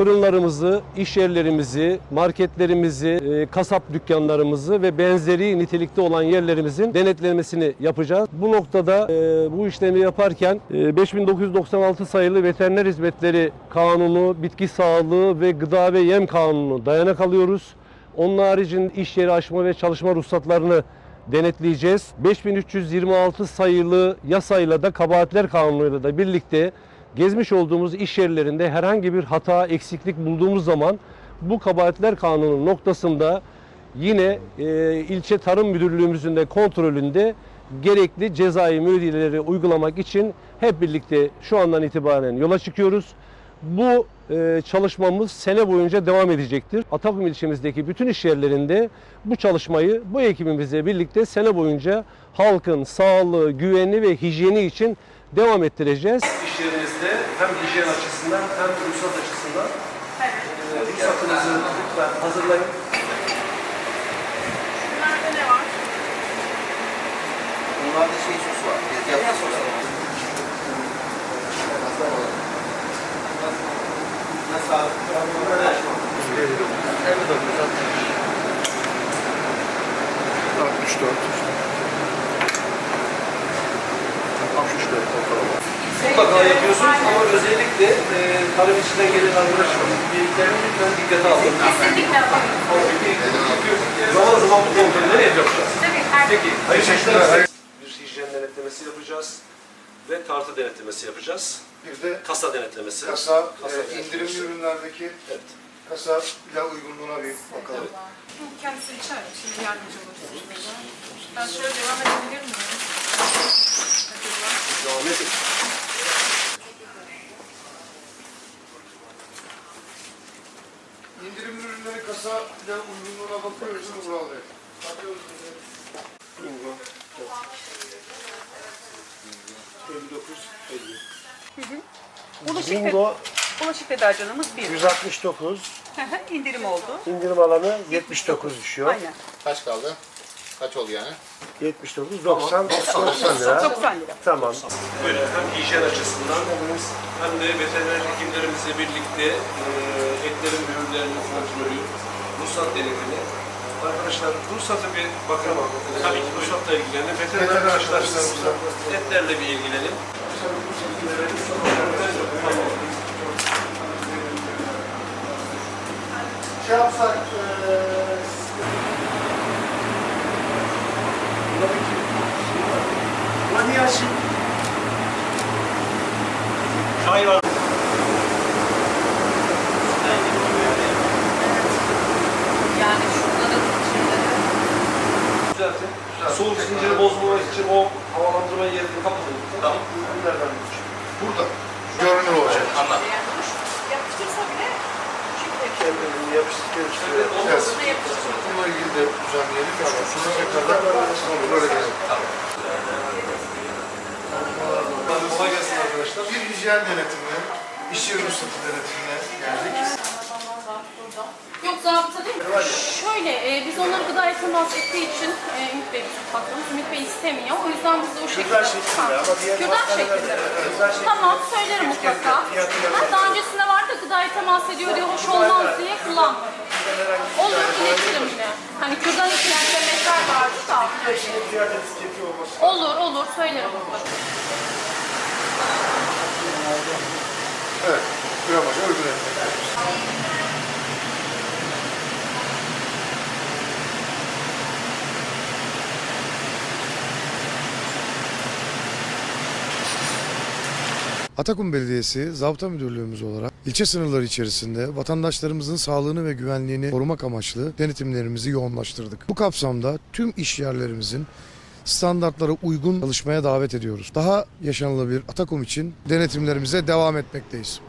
Fırınlarımızı, iş yerlerimizi, marketlerimizi, e, kasap dükkanlarımızı ve benzeri nitelikte olan yerlerimizin denetlemesini yapacağız. Bu noktada e, bu işlemi yaparken e, 5996 sayılı Veteriner Hizmetleri Kanunu, Bitki Sağlığı ve Gıda ve Yem Kanunu dayanak alıyoruz. Onun haricinde iş yeri açma ve çalışma ruhsatlarını denetleyeceğiz. 5326 sayılı yasayla da kabahatler kanunuyla da birlikte gezmiş olduğumuz iş yerlerinde herhangi bir hata, eksiklik bulduğumuz zaman bu kabahatler kanunu noktasında yine e, ilçe tarım müdürlüğümüzün de kontrolünde gerekli cezai müeyyideleri uygulamak için hep birlikte şu andan itibaren yola çıkıyoruz. Bu e, çalışmamız sene boyunca devam edecektir. Atakum ilçemizdeki bütün iş yerlerinde bu çalışmayı bu ekibimizle birlikte sene boyunca halkın sağlığı, güveni ve hijyeni için devam ettireceğiz. İş yerinizde hem hijyen açısından hem ruhsat açısından Evet. ruhsatınızı lütfen hazırlayın. Nerede ne var? Bunlarda şey sosu var. Tezgahta sos var. Nasıl abi? Evet, 64. 64 Mutlaka yapıyorsunuz ama özellikle e, tarım içinden gelen arkadaşlarımız bildiklerini lütfen dikkate alın. Kesinlikle alalım. Çünkü zaman zaman bu kontrolleri yapacağız. Tabii her Peki, Teşekkürler. işler. Bir hijyen denetlemesi yapacağız ve tartı denetlemesi yapacağız. Bir de Kasa denetlemesi. kasa, Kasa e, denetlemesi. indirimli ürünlerdeki Evet. kasa ile uygunluğuna bir bakalım. Kendisi içer. Şimdi yardımcı olursunuz. Ben şöyle devam edebilir miyim? Devam edin. İndirimli ürünlerin kasa ile uygunluğuna bakıyoruz mi Vural Bey? Bakıyoruz. Bingo. 59, 50. Bulaşık, Bingo bulaşık deterjanımız 1. 169, indirim oldu. indirim alanı 79 düşüyor. Aynen. Kaç kaldı? Kaç oldu yani? 79, 90, 90 lira. 90 lira. Tamam. Böyle hem hijyen açısından hem de veteriner hekimlerimizle birlikte e, etlerin mühürlerinin kontrolü, ruhsat denetimi. Arkadaşlar ruhsatı bir bakalım. Tabii ki ruhsatla ilgilenin. Veteriner Veteriner arkadaşlar arkadaşlarımızla. etlerle bir ilgilenin. Şey yapsak, Çay var. Yani şunların içinde. Soğuk zinciri bozmamak için o havalandırma yerini kapatın. Tamam. geçelim. Burada. Görünür olacak. Anladım. Yapıştırsa bile Kendini yapıştırıyoruz. Evet. Bununla ilgili de düzenleyelim. Tamam. Sonra arkadaşlar. Bir hijyen denetimine, iş yeri ruhsatı denetimine geldik. Yok zabıta değil mi? Şöyle, e, biz onları gıdaya temas ettiği için e, Ümit Bey bizim patronumuz, Ümit Bey istemiyor. O yüzden biz de o şekilde... Kürdan şeklinde ama diğer Kürdan hastanelerde şeklinde. kürdan şeklinde. Tamam, söylerim mutlaka. fiyatı Ha, daha öncesinde vardı gıdaya temas ediyor diye hoş olmaz diye kullan. Olur, iletirim yine. Hani kürdan içerisinde metal vardı da. Fiyat etiketi olması. Olur, olur, söylerim mutlaka. Gramaja uygun etmek. Atakum Belediyesi Zabıta Müdürlüğümüz olarak ilçe sınırları içerisinde vatandaşlarımızın sağlığını ve güvenliğini korumak amaçlı denetimlerimizi yoğunlaştırdık. Bu kapsamda tüm iş yerlerimizin standartlara uygun çalışmaya davet ediyoruz. Daha yaşanılabilir Atakum için denetimlerimize devam etmekteyiz.